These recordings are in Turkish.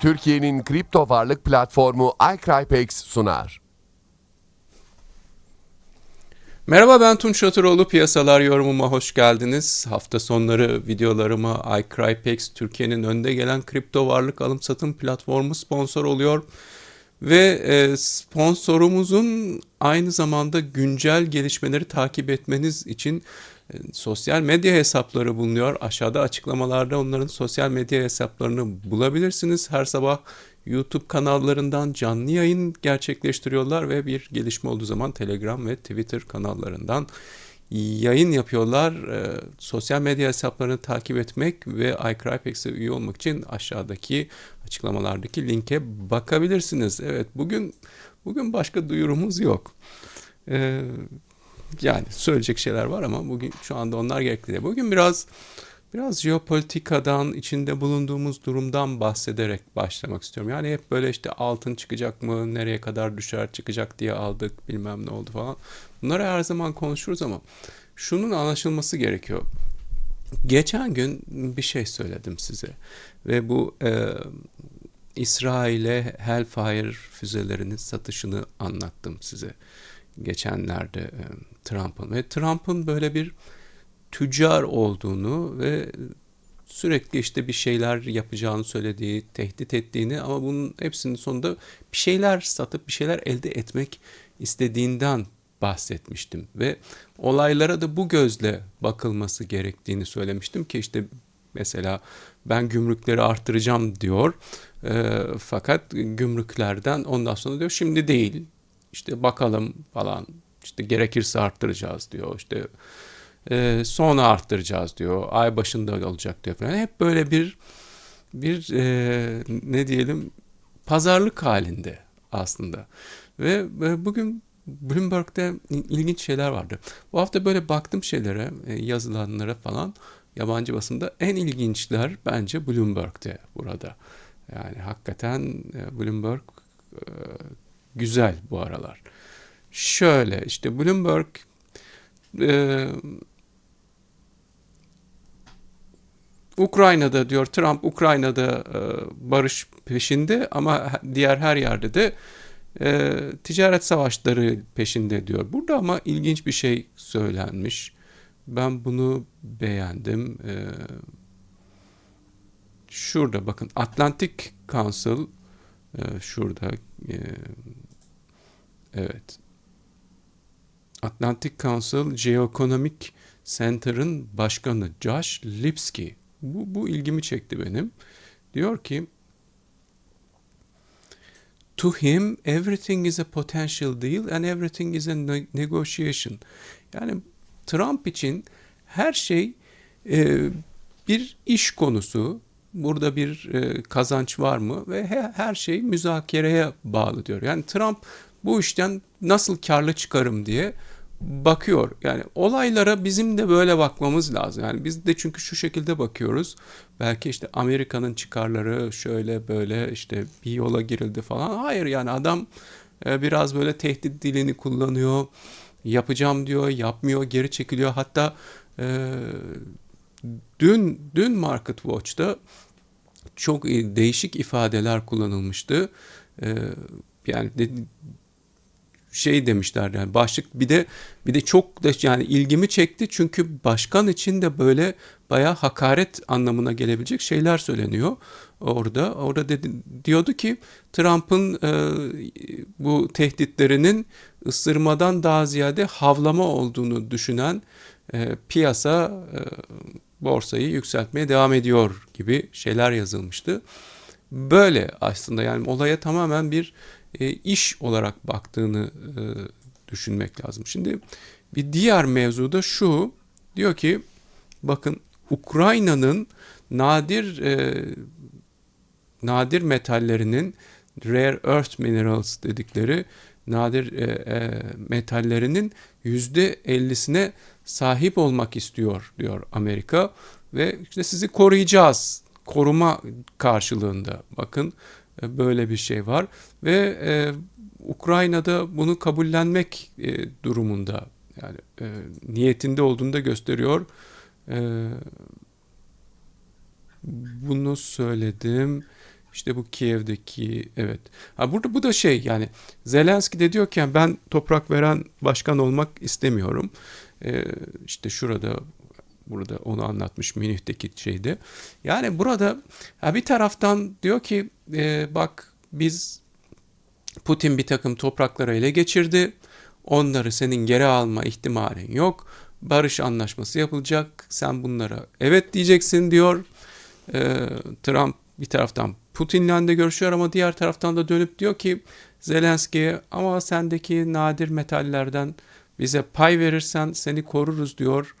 Türkiye'nin kripto varlık platformu iCrypex sunar. Merhaba ben Tunç Şatıroğlu. Piyasalar yorumuma hoş geldiniz. Hafta sonları videolarıma iCrypex Türkiye'nin önde gelen kripto varlık alım satım platformu sponsor oluyor. Ve e, sponsorumuzun aynı zamanda güncel gelişmeleri takip etmeniz için sosyal medya hesapları bulunuyor. Aşağıda açıklamalarda onların sosyal medya hesaplarını bulabilirsiniz. Her sabah YouTube kanallarından canlı yayın gerçekleştiriyorlar ve bir gelişme olduğu zaman Telegram ve Twitter kanallarından yayın yapıyorlar. E, sosyal medya hesaplarını takip etmek ve iCrypex'e üye olmak için aşağıdaki açıklamalardaki linke bakabilirsiniz. Evet bugün bugün başka duyurumuz yok. E, yani söyleyecek şeyler var ama bugün şu anda onlar gerekli değil. Bugün biraz biraz jeopolitikadan, içinde bulunduğumuz durumdan bahsederek başlamak istiyorum. Yani hep böyle işte altın çıkacak mı, nereye kadar düşer çıkacak diye aldık, bilmem ne oldu falan. Bunları her zaman konuşuruz ama şunun anlaşılması gerekiyor. Geçen gün bir şey söyledim size ve bu e, İsrail'e Hellfire füzelerinin satışını anlattım size geçenlerde e, Trump'ın ve Trump'ın böyle bir tüccar olduğunu ve sürekli işte bir şeyler yapacağını söylediği, tehdit ettiğini ama bunun hepsinin sonunda bir şeyler satıp bir şeyler elde etmek istediğinden bahsetmiştim. Ve olaylara da bu gözle bakılması gerektiğini söylemiştim ki işte mesela ben gümrükleri arttıracağım diyor e, fakat gümrüklerden ondan sonra diyor şimdi değil işte bakalım falan işte gerekirse arttıracağız diyor işte e, sonra arttıracağız diyor ay başında olacak diyor falan hep böyle bir bir e, ne diyelim pazarlık halinde aslında ve, ve bugün Bloomberg'de ilginç şeyler vardı. Bu hafta böyle baktım şeylere, e, yazılanlara falan yabancı basında en ilginçler bence Bloomberg'de burada. Yani hakikaten e, Bloomberg e, güzel bu aralar. Şöyle işte Bloomberg e, Ukrayna'da diyor Trump Ukrayna'da e, barış peşinde ama diğer her yerde de e, ticaret savaşları peşinde diyor. Burada ama ilginç bir şey söylenmiş. Ben bunu beğendim. E, şurada bakın Atlantic Council e, şurada e, evet Atlantic Council Geoeconomic Center'ın başkanı Josh Lipsky. Bu, bu ilgimi çekti benim. Diyor ki To him everything is a potential deal and everything is a negotiation. Yani Trump için her şey e, bir iş konusu. Burada bir e, kazanç var mı ve he, her şey müzakereye bağlı diyor. Yani Trump bu işten nasıl karlı çıkarım diye bakıyor. Yani olaylara bizim de böyle bakmamız lazım. Yani biz de çünkü şu şekilde bakıyoruz. Belki işte Amerika'nın çıkarları şöyle böyle işte bir yola girildi falan. Hayır yani adam e, biraz böyle tehdit dilini kullanıyor. Yapacağım diyor, yapmıyor, geri çekiliyor. Hatta e, dün dün Market Watch'ta çok değişik ifadeler kullanılmıştı. E, yani şey demişler yani başlık bir de bir de çok da yani ilgimi çekti çünkü başkan için de böyle bayağı hakaret anlamına gelebilecek şeyler söyleniyor orada. Orada dedi, diyordu ki Trump'ın e, bu tehditlerinin ısırmadan daha ziyade havlama olduğunu düşünen e, piyasa e, borsayı yükseltmeye devam ediyor gibi şeyler yazılmıştı. Böyle aslında yani olaya tamamen bir e, iş olarak baktığını e, düşünmek lazım. Şimdi bir diğer mevzu da şu. Diyor ki bakın Ukrayna'nın nadir e, nadir metallerinin rare earth minerals dedikleri nadir e, metallerinin yüzde ellisine sahip olmak istiyor diyor Amerika. Ve işte sizi koruyacağız koruma karşılığında. Bakın böyle bir şey var ve e, Ukrayna'da bunu kabullenmek e, durumunda yani e, niyetinde olduğunu da gösteriyor. E, bunu söyledim. İşte bu Kiev'deki evet. Ha burada bu da şey yani Zelenski de diyorken ben toprak veren başkan olmak istemiyorum. Ee, işte şurada burada onu anlatmış Münih'teki şeyde. Yani burada ha bir taraftan diyor ki e, bak biz Putin bir takım toprakları ele geçirdi. Onları senin geri alma ihtimalin yok. Barış anlaşması yapılacak. Sen bunlara evet diyeceksin diyor. Ee, Trump bir taraftan Putin'le de görüşüyor ama diğer taraftan da dönüp diyor ki Zelenski'ye ama sendeki nadir metallerden bize pay verirsen seni koruruz diyor.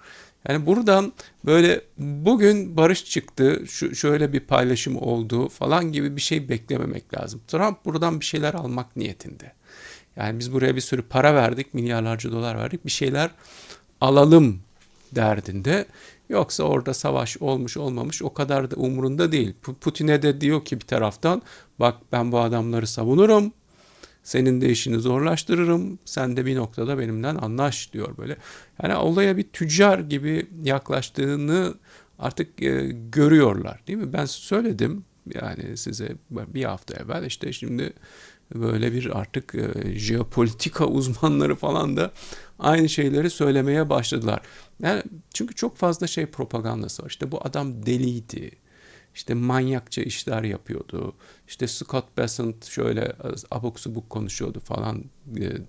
Yani buradan böyle bugün barış çıktı, şu şöyle bir paylaşım oldu falan gibi bir şey beklememek lazım. Trump buradan bir şeyler almak niyetinde. Yani biz buraya bir sürü para verdik, milyarlarca dolar verdik, bir şeyler alalım derdinde. Yoksa orada savaş olmuş olmamış o kadar da umurunda değil. Putin'e de diyor ki bir taraftan bak ben bu adamları savunurum. Senin de işini zorlaştırırım. Sen de bir noktada benimle anlaş diyor böyle. Yani olaya bir tüccar gibi yaklaştığını artık e, görüyorlar değil mi? Ben söyledim yani size bir hafta evvel işte şimdi böyle bir artık e, jeopolitika uzmanları falan da aynı şeyleri söylemeye başladılar. Yani çünkü çok fazla şey propagandası var. İşte bu adam deliydi. İşte manyakça işler yapıyordu. İşte Scott Bessent şöyle abuk subuk konuşuyordu falan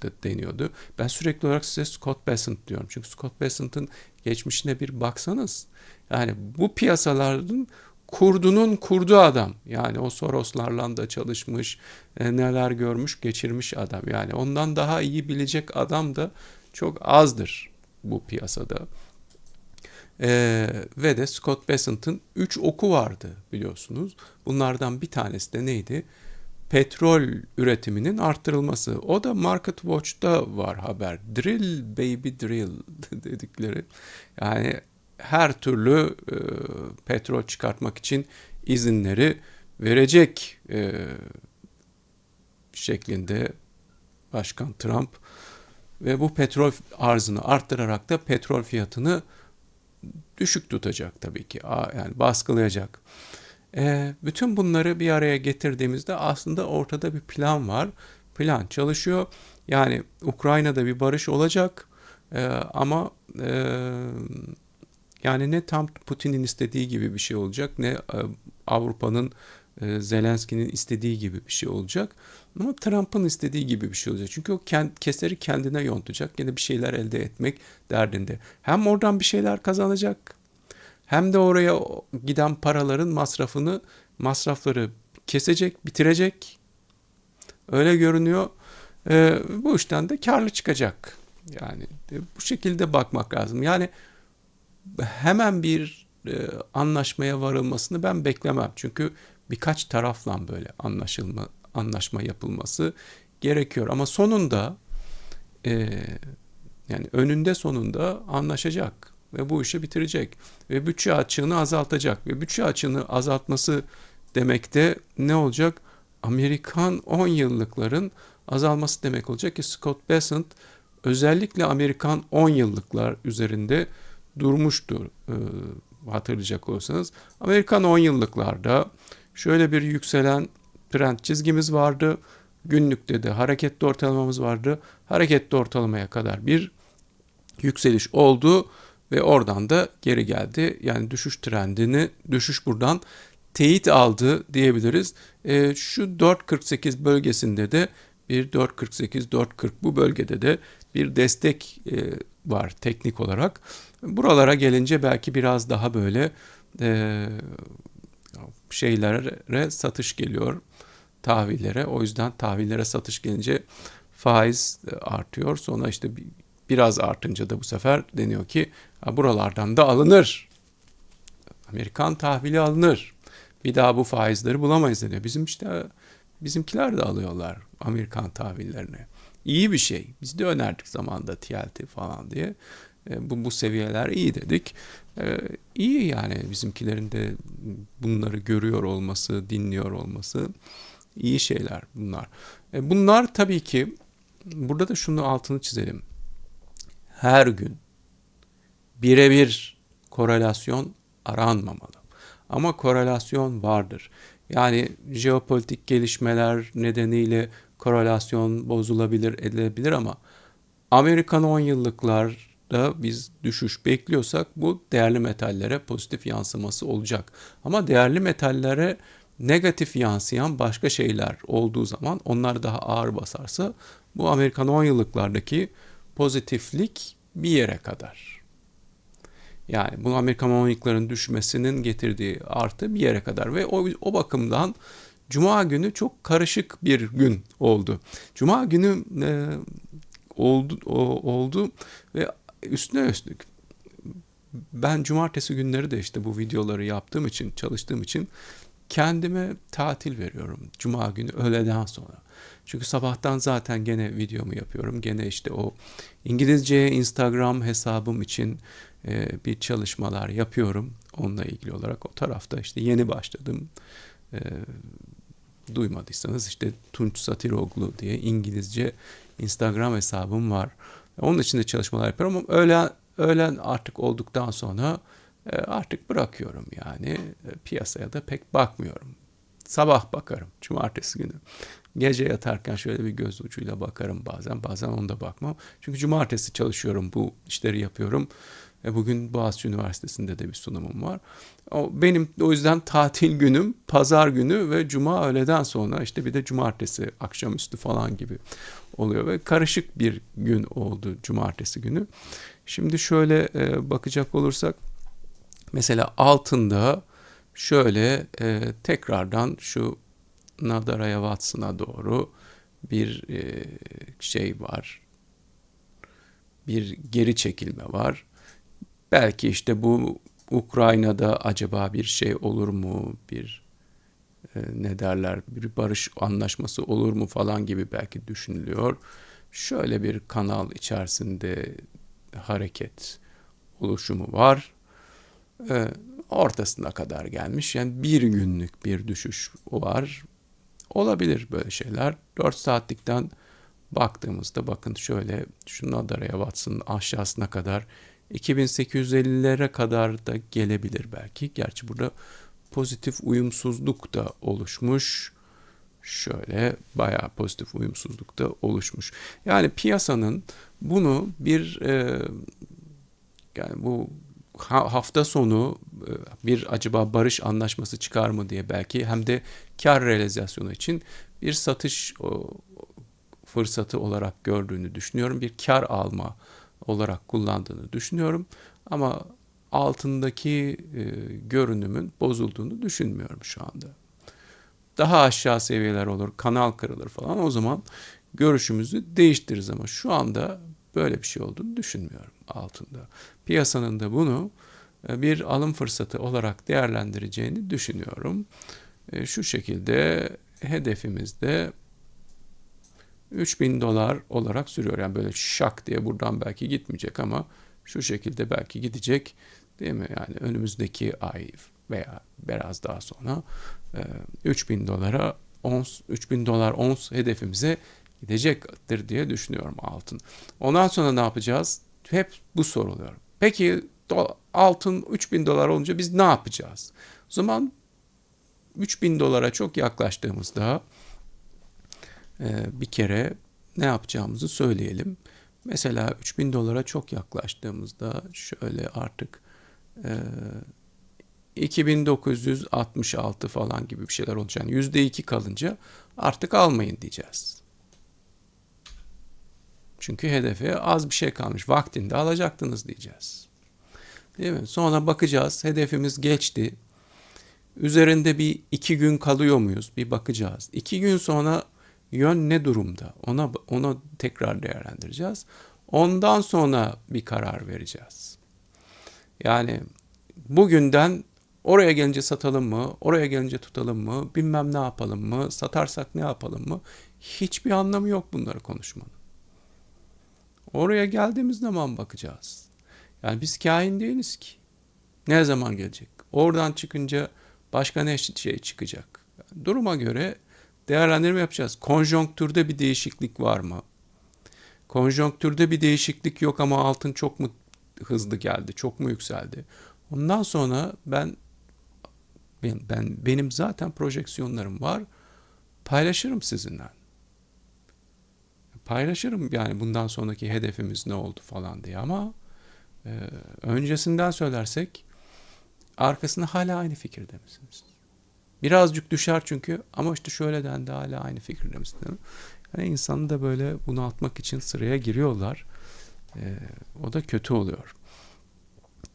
de deniyordu. Ben sürekli olarak size Scott Bessent diyorum. Çünkü Scott Bessent'ın geçmişine bir baksanız. Yani bu piyasaların kurdunun kurdu adam. Yani o Soroslarla da çalışmış, e, neler görmüş, geçirmiş adam. Yani ondan daha iyi bilecek adam da çok azdır bu piyasada. Ee, ve de Scott Bessent'ın 3 oku vardı biliyorsunuz. Bunlardan bir tanesi de neydi? Petrol üretiminin arttırılması. O da Market Watch'ta var haber. Drill baby drill dedikleri. Yani her türlü e, petrol çıkartmak için izinleri verecek e, şeklinde Başkan Trump ve bu petrol arzını arttırarak da petrol fiyatını düşük tutacak tabii ki. Yani baskılayacak. E, bütün bunları bir araya getirdiğimizde aslında ortada bir plan var. Plan çalışıyor. Yani Ukrayna'da bir barış olacak e, ama e, yani ne tam Putin'in istediği gibi bir şey olacak ne e, Avrupa'nın Zelenski'nin istediği gibi bir şey olacak. Ama Trump'ın istediği gibi bir şey olacak. Çünkü o kend, keseri kendine yontacak. Yine bir şeyler elde etmek derdinde. Hem oradan bir şeyler kazanacak hem de oraya giden paraların masrafını masrafları kesecek, bitirecek. Öyle görünüyor. E, bu işten de karlı çıkacak. Yani e, bu şekilde bakmak lazım. Yani hemen bir e, anlaşmaya varılmasını ben beklemem. Çünkü birkaç tarafla böyle anlaşılma anlaşma yapılması gerekiyor. Ama sonunda e, yani önünde sonunda anlaşacak ve bu işi bitirecek ve bütçe açığını azaltacak ve bütçe açığını azaltması demek de ne olacak? Amerikan 10 yıllıkların azalması demek olacak ki Scott Bessent özellikle Amerikan 10 yıllıklar üzerinde durmuştur e, hatırlayacak olursanız. Amerikan 10 yıllıklarda şöyle bir yükselen trend çizgimiz vardı. Günlükte de hareketli ortalamamız vardı. Hareketli ortalamaya kadar bir yükseliş oldu ve oradan da geri geldi. Yani düşüş trendini, düşüş buradan teyit aldı diyebiliriz. E, şu 4.48 bölgesinde de bir 4.48, 4.40 bu bölgede de bir destek e, var teknik olarak. Buralara gelince belki biraz daha böyle e, şeylere satış geliyor tahvillere. O yüzden tahvillere satış gelince faiz artıyor. Sonra işte biraz artınca da bu sefer deniyor ki buralardan da alınır. Amerikan tahvili alınır. Bir daha bu faizleri bulamayız deniyor. Bizim işte bizimkiler de alıyorlar Amerikan tahvillerini. İyi bir şey. Biz de önerdik zamanda TLT falan diye. E, bu, bu seviyeler iyi dedik. E, iyi yani bizimkilerin de bunları görüyor olması, dinliyor olması iyi şeyler bunlar. E, bunlar tabii ki burada da şunu altını çizelim. Her gün birebir korelasyon aranmamalı. Ama korelasyon vardır. Yani jeopolitik gelişmeler nedeniyle korelasyon bozulabilir, edilebilir ama Amerikan 10 yıllıklarda biz düşüş bekliyorsak bu değerli metallere pozitif yansıması olacak. Ama değerli metallere negatif yansıyan başka şeyler olduğu zaman onlar daha ağır basarsa bu Amerikan 10 yıllıklardaki pozitiflik bir yere kadar. Yani bu Amerikan 10 yıllıkların düşmesinin getirdiği artı bir yere kadar ve o, o bakımdan Cuma günü çok karışık bir gün oldu. Cuma günü e, oldu o, oldu ve üstüne üstlük ben cumartesi günleri de işte bu videoları yaptığım için, çalıştığım için kendime tatil veriyorum cuma günü öğleden sonra. Çünkü sabahtan zaten gene videomu yapıyorum. Gene işte o İngilizce Instagram hesabım için e, bir çalışmalar yapıyorum. Onunla ilgili olarak o tarafta işte yeni başladım. E, duymadıysanız işte Tunç Satiroglu diye İngilizce Instagram hesabım var. Onun için de çalışmalar yapıyorum ama öğlen, öğlen artık olduktan sonra e, artık bırakıyorum yani E, piyasaya da pek bakmıyorum. Sabah bakarım cumartesi günü. Gece yatarken şöyle bir göz ucuyla bakarım bazen. Bazen onda bakmam. Çünkü cumartesi çalışıyorum bu işleri yapıyorum. E, bugün Boğaziçi Üniversitesi'nde de bir sunumum var. O, benim o yüzden tatil günüm pazar günü ve cuma öğleden sonra işte bir de cumartesi akşamüstü falan gibi oluyor. Ve karışık bir gün oldu cumartesi günü. Şimdi şöyle e, bakacak olursak mesela altında şöyle e, tekrardan şu Nadaraya Watson'a doğru bir e, şey var. Bir geri çekilme var. Belki işte bu Ukrayna'da acaba bir şey olur mu? Bir e, ne derler? Bir barış anlaşması olur mu falan gibi belki düşünülüyor. Şöyle bir kanal içerisinde hareket oluşumu var. E, ortasına kadar gelmiş. Yani bir günlük bir düşüş var. Olabilir böyle şeyler. 4 saatlikten baktığımızda bakın şöyle şu Nadaraya Watson'ın aşağısına kadar 2850'lere kadar da gelebilir belki. Gerçi burada pozitif uyumsuzluk da oluşmuş. Şöyle bayağı pozitif uyumsuzluk da oluşmuş. Yani piyasanın bunu bir e, yani bu hafta sonu e, bir acaba barış anlaşması çıkar mı diye belki hem de kar realizasyonu için bir satış fırsatı olarak gördüğünü düşünüyorum. Bir kar alma olarak kullandığını düşünüyorum. Ama altındaki e, görünümün bozulduğunu düşünmüyorum şu anda. Daha aşağı seviyeler olur, kanal kırılır falan. O zaman görüşümüzü değiştiririz ama şu anda böyle bir şey olduğunu düşünmüyorum altında. Piyasanın da bunu e, bir alım fırsatı olarak değerlendireceğini düşünüyorum. E, şu şekilde hedefimizde 3000 dolar olarak sürüyor. Yani böyle şak diye buradan belki gitmeyecek ama şu şekilde belki gidecek. Değil mi? Yani önümüzdeki ay veya biraz daha sonra 3000 dolara ons 3000 dolar ons hedefimize gidecektir diye düşünüyorum altın. Ondan sonra ne yapacağız? Hep bu soruluyor. Peki altın 3000 dolar olunca biz ne yapacağız? O zaman 3000 dolara çok yaklaştığımızda e, bir kere ne yapacağımızı söyleyelim. Mesela 3000 dolara çok yaklaştığımızda şöyle artık e, 2966 falan gibi bir şeyler olacak. Yani %2 kalınca artık almayın diyeceğiz. Çünkü hedefe az bir şey kalmış. Vaktinde alacaktınız diyeceğiz. Değil mi? Sonra bakacağız. Hedefimiz geçti. Üzerinde bir iki gün kalıyor muyuz? Bir bakacağız. İki gün sonra yön ne durumda? Ona ona tekrar değerlendireceğiz. Ondan sonra bir karar vereceğiz. Yani bugünden oraya gelince satalım mı? Oraya gelince tutalım mı? Bilmem ne yapalım mı? Satarsak ne yapalım mı? Hiçbir anlamı yok bunları konuşmanın. Oraya geldiğimiz zaman bakacağız. Yani biz kain değiliz ki. Ne zaman gelecek? Oradan çıkınca başka ne şey çıkacak? Duruma göre değerlendirme yapacağız. Konjonktürde bir değişiklik var mı? Konjonktürde bir değişiklik yok ama altın çok mu hızlı geldi, çok mu yükseldi? Ondan sonra ben Ben, ben benim zaten projeksiyonlarım var. Paylaşırım sizinle. Paylaşırım yani bundan sonraki hedefimiz ne oldu falan diye ama e, öncesinden söylersek arkasında hala aynı fikirde misiniz? Birazcık düşer çünkü ama işte şöyle dendi hala aynı fikirde misiniz? Yani insanı da böyle bunaltmak için sıraya giriyorlar. E, o da kötü oluyor.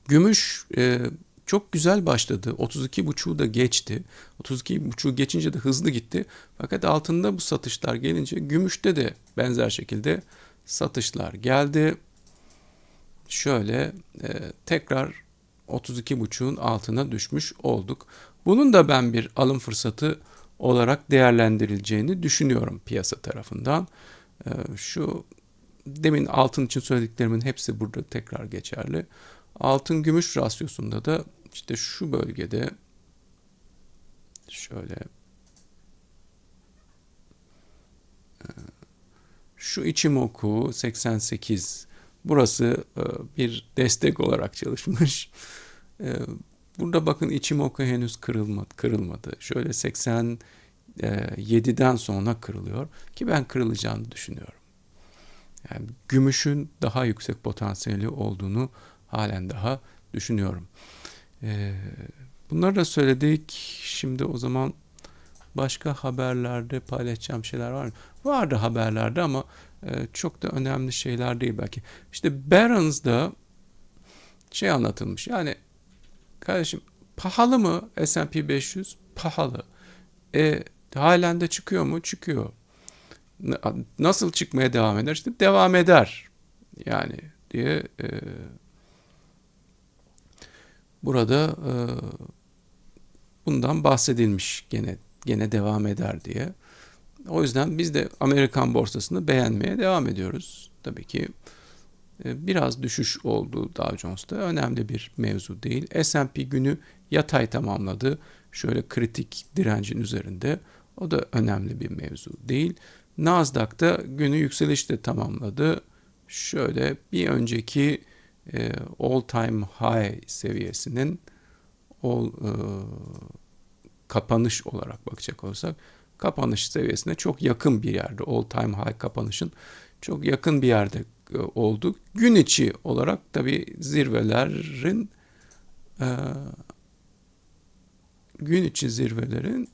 Gümüş e, çok güzel başladı. 32.5'u da geçti. 32.5'u geçince de hızlı gitti. Fakat altında bu satışlar gelince gümüşte de benzer şekilde satışlar geldi. Şöyle e, tekrar 32.5'un altına düşmüş olduk. Bunun da ben bir alım fırsatı olarak değerlendirileceğini düşünüyorum piyasa tarafından. E, şu demin altın için söylediklerimin hepsi burada tekrar geçerli. Altın gümüş rasyosunda da işte şu bölgede şöyle e, şu Ichimoku 88 burası e, bir destek olarak çalışmış. E, burada bakın Ichimoku henüz kırılmadı, kırılmadı. Şöyle 87'den sonra kırılıyor ki ben kırılacağını düşünüyorum. Yani gümüşün daha yüksek potansiyeli olduğunu halen daha düşünüyorum. Ee, bunları da söyledik. Şimdi o zaman başka haberlerde paylaşacağım şeyler var mı? Vardı haberlerde ama e, çok da önemli şeyler değil belki. İşte Barron's'da şey anlatılmış. Yani kardeşim pahalı mı S&P 500? Pahalı. E, halen de çıkıyor mu? Çıkıyor. Nasıl çıkmaya devam eder? İşte devam eder. Yani diye e, burada e, bundan bahsedilmiş gene gene devam eder diye. O yüzden biz de Amerikan borsasını beğenmeye devam ediyoruz. Tabii ki biraz düşüş oldu Dow Jones'ta. Önemli bir mevzu değil. S&P günü yatay tamamladı. Şöyle kritik direncin üzerinde. O da önemli bir mevzu değil. Nasdaq'ta günü yükselişte tamamladı. Şöyle bir önceki e, all time high seviyesinin all, e, kapanış olarak bakacak olsak kapanış seviyesine çok yakın bir yerde all time high kapanışın çok yakın bir yerde e, oldu. Gün içi olarak tabi zirvelerin e, gün içi zirvelerin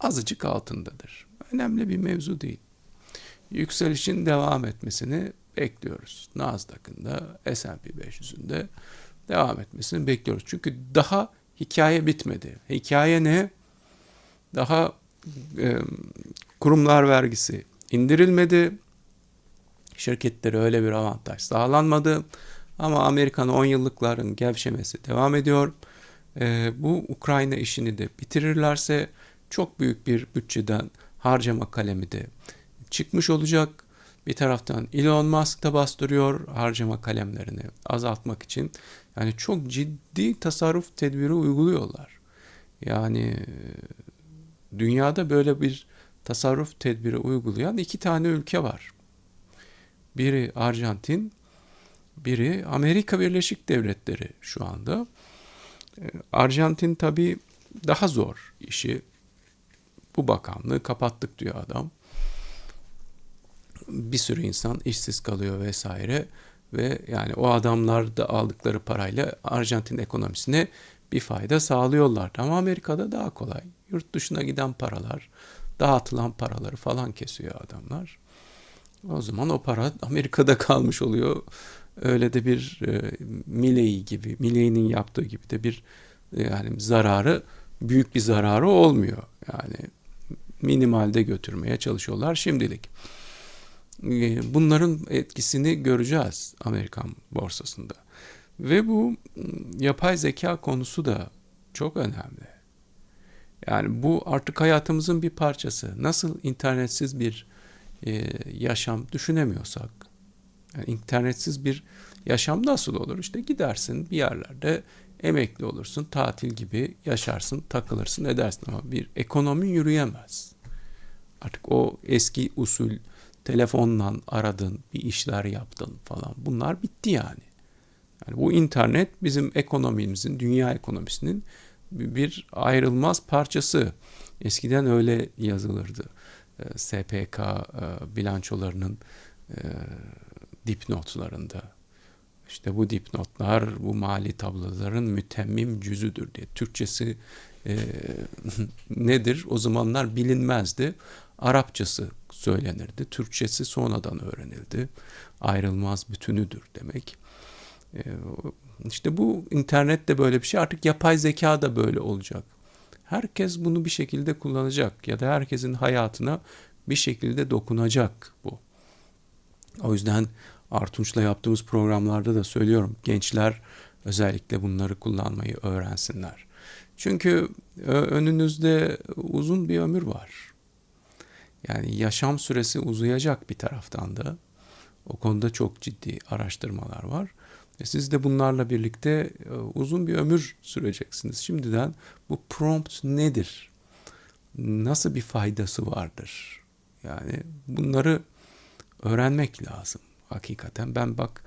azıcık altındadır. Önemli bir mevzu değil. Yükselişin devam etmesini bekliyoruz. Nasdaq'ın da S&P 500'ün de devam etmesini bekliyoruz. Çünkü daha hikaye bitmedi. Hikaye ne? Daha e, kurumlar vergisi indirilmedi. Şirketlere öyle bir avantaj sağlanmadı. Ama Amerikan 10 yıllıkların gevşemesi devam ediyor. E, bu Ukrayna işini de bitirirlerse çok büyük bir bütçeden harcama kalemi de çıkmış olacak. Bir taraftan Elon Musk da bastırıyor harcama kalemlerini azaltmak için. Yani çok ciddi tasarruf tedbiri uyguluyorlar. Yani dünyada böyle bir tasarruf tedbiri uygulayan iki tane ülke var. Biri Arjantin, biri Amerika Birleşik Devletleri şu anda. Arjantin tabii daha zor işi. Bu bakanlığı kapattık diyor adam bir sürü insan işsiz kalıyor vesaire ve yani o adamlar da aldıkları parayla Arjantin ekonomisine bir fayda sağlıyorlar. Ama Amerika'da daha kolay. Yurt dışına giden paralar, dağıtılan paraları falan kesiyor adamlar. O zaman o para Amerika'da kalmış oluyor. Öyle de bir e, Milley gibi, Milley'nin yaptığı gibi de bir e, yani zararı büyük bir zararı olmuyor. Yani minimalde götürmeye çalışıyorlar şimdilik. Ee, bunların etkisini göreceğiz Amerikan borsasında. Ve bu ıı, yapay zeka konusu da çok önemli. Yani bu artık hayatımızın bir parçası. Nasıl internetsiz bir e, yaşam düşünemiyorsak, yani internetsiz bir yaşam nasıl olur? İşte gidersin bir yerlerde emekli olursun, tatil gibi yaşarsın, takılırsın, edersin ama bir ekonomi yürüyemez. Artık o eski usul telefonla aradın, bir işler yaptın falan. Bunlar bitti yani. Yani bu internet bizim ekonomimizin, dünya ekonomisinin bir ayrılmaz parçası. Eskiden öyle yazılırdı. E, SPK e, bilançolarının e, dipnotlarında. İşte bu dipnotlar bu mali tabloların mütemmim cüzüdür diye. Türkçesi e, nedir? O zamanlar bilinmezdi. Arapçası söylenirdi. Türkçesi sonradan öğrenildi. Ayrılmaz bütünüdür demek. E, işte bu internet de böyle bir şey. Artık yapay zeka da böyle olacak. Herkes bunu bir şekilde kullanacak ya da herkesin hayatına bir şekilde dokunacak bu. O yüzden Artunç'la yaptığımız programlarda da söylüyorum. Gençler özellikle bunları kullanmayı öğrensinler. Çünkü önünüzde uzun bir ömür var. Yani yaşam süresi uzayacak bir taraftan da. O konuda çok ciddi araştırmalar var. E siz de bunlarla birlikte uzun bir ömür süreceksiniz. Şimdiden bu prompt nedir? Nasıl bir faydası vardır? Yani bunları öğrenmek lazım hakikaten. Ben bak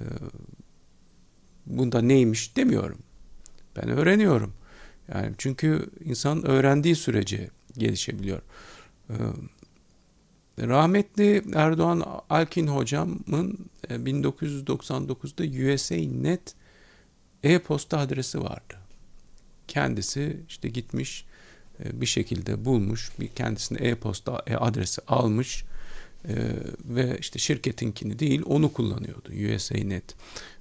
e, bunda neymiş demiyorum. Ben öğreniyorum. Yani çünkü insan öğrendiği sürece gelişebiliyor. E, rahmetli Erdoğan Alkin hocamın e, 1999'da USA.net e-posta adresi vardı. Kendisi işte gitmiş e, bir şekilde bulmuş, bir kendisine e-posta e adresi almış ee, ve işte şirketinkini değil onu kullanıyordu USA.net.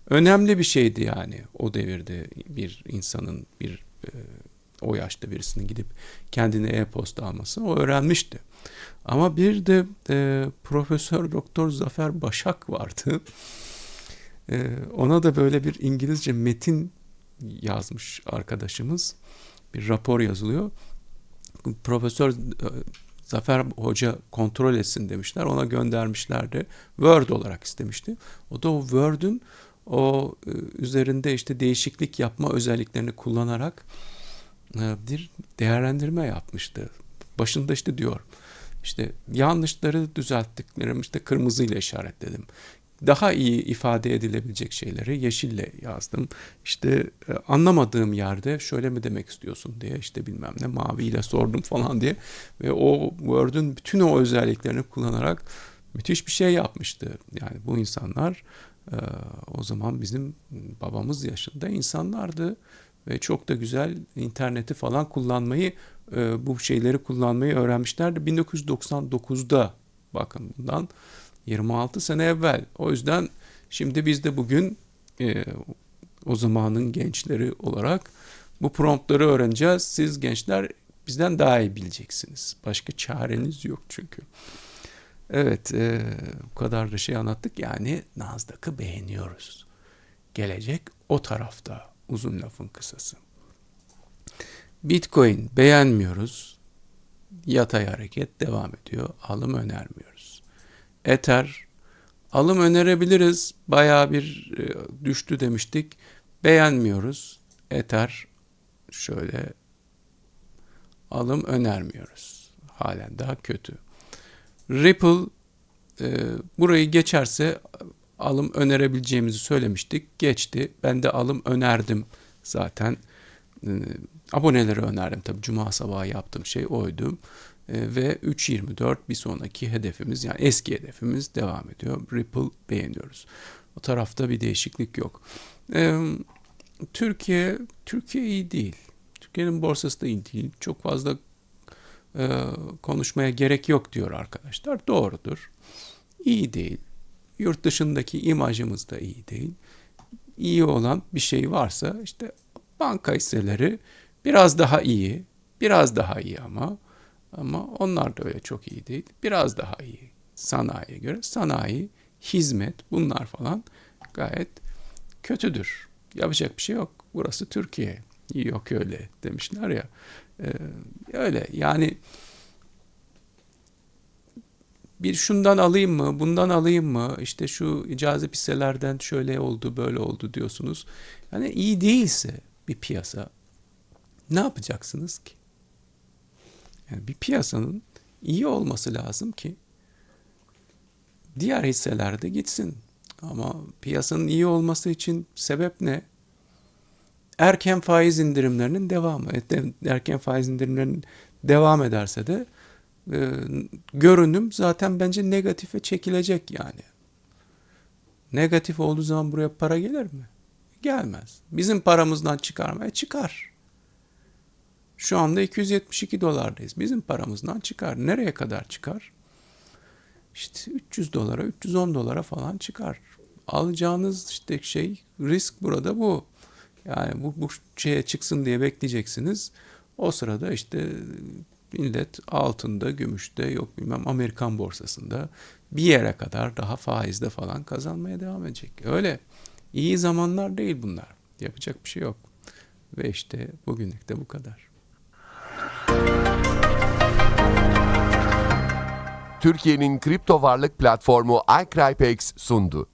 Önemli bir şeydi yani o devirde bir insanın bir e, o yaşta birisinin gidip kendine e-posta alması o öğrenmişti. Ama bir de e, Profesör Doktor Zafer Başak vardı. E, ona da böyle bir İngilizce metin yazmış arkadaşımız. Bir rapor yazılıyor. Profesör e, Zafer Hoca kontrol etsin demişler. Ona göndermişlerdi. Word olarak istemişti. O da o Word'ün o e, üzerinde işte değişiklik yapma özelliklerini kullanarak bir değerlendirme yapmıştı. Başında işte diyor işte yanlışları düzelttiklerim işte kırmızıyla işaretledim daha iyi ifade edilebilecek şeyleri yeşille yazdım. İşte e, anlamadığım yerde şöyle mi demek istiyorsun diye işte bilmem ne maviyle sordum falan diye ve o Word'ün bütün o özelliklerini kullanarak müthiş bir şey yapmıştı. Yani bu insanlar e, o zaman bizim babamız yaşında insanlardı ve çok da güzel interneti falan kullanmayı e, bu şeyleri kullanmayı öğrenmişlerdi. 1999'da bakın bundan 26 sene evvel. O yüzden şimdi biz de bugün e, o zamanın gençleri olarak bu promptları öğreneceğiz. Siz gençler bizden daha iyi bileceksiniz. Başka çareniz yok çünkü. Evet e, bu kadar da şey anlattık. Yani Nasdaq'ı beğeniyoruz. Gelecek o tarafta uzun lafın kısası. Bitcoin beğenmiyoruz. Yatay hareket devam ediyor. Alım önermiyoruz. Ether alım önerebiliriz. Bayağı bir e, düştü demiştik. Beğenmiyoruz. Ether şöyle alım önermiyoruz. Halen daha kötü. Ripple e, burayı geçerse alım önerebileceğimizi söylemiştik. Geçti. Ben de alım önerdim zaten. E, aboneleri önerdim. Tabii cuma sabahı yaptığım şey oydu. E, ve 3.24 bir sonraki hedefimiz yani eski hedefimiz devam ediyor. Ripple beğeniyoruz. O tarafta bir değişiklik yok. E, Türkiye Türkiye iyi değil. Türkiye'nin borsası da iyi değil. Çok fazla e, konuşmaya gerek yok diyor arkadaşlar. Doğrudur. İyi değil. Yurt dışındaki imajımız da iyi değil. İyi olan bir şey varsa işte banka hisseleri biraz daha iyi. Biraz daha iyi ama ama onlar da öyle çok iyi değil. Biraz daha iyi sanayiye göre. Sanayi, hizmet bunlar falan gayet kötüdür. Yapacak bir şey yok. Burası Türkiye. Yok öyle demişler ya. Ee, öyle yani bir şundan alayım mı, bundan alayım mı, işte şu icazet hisselerden şöyle oldu, böyle oldu diyorsunuz. Yani iyi değilse bir piyasa ne yapacaksınız ki? Yani bir piyasanın iyi olması lazım ki diğer hisselerde gitsin. Ama piyasanın iyi olması için sebep ne? erken faiz indirimlerinin devamı. E, Erken faiz indirimlerinin devam ederse de e, görünüm zaten bence negatife çekilecek yani. Negatif olduğu zaman buraya para gelir mi? Gelmez. Bizim paramızdan çıkarmaya çıkar. Şu anda 272 dolardayız. Bizim paramızdan çıkar. Nereye kadar çıkar? İşte 300 dolara, 310 dolara falan çıkar. Alacağınız işte şey risk burada bu. Yani bu, bu şeye çıksın diye bekleyeceksiniz. O sırada işte millet altında, gümüşte, yok bilmem Amerikan borsasında bir yere kadar daha faizde falan kazanmaya devam edecek. Öyle iyi zamanlar değil bunlar. Yapacak bir şey yok. Ve işte bugünlük de bu kadar. Türkiye'nin kripto varlık platformu iCrypex sundu.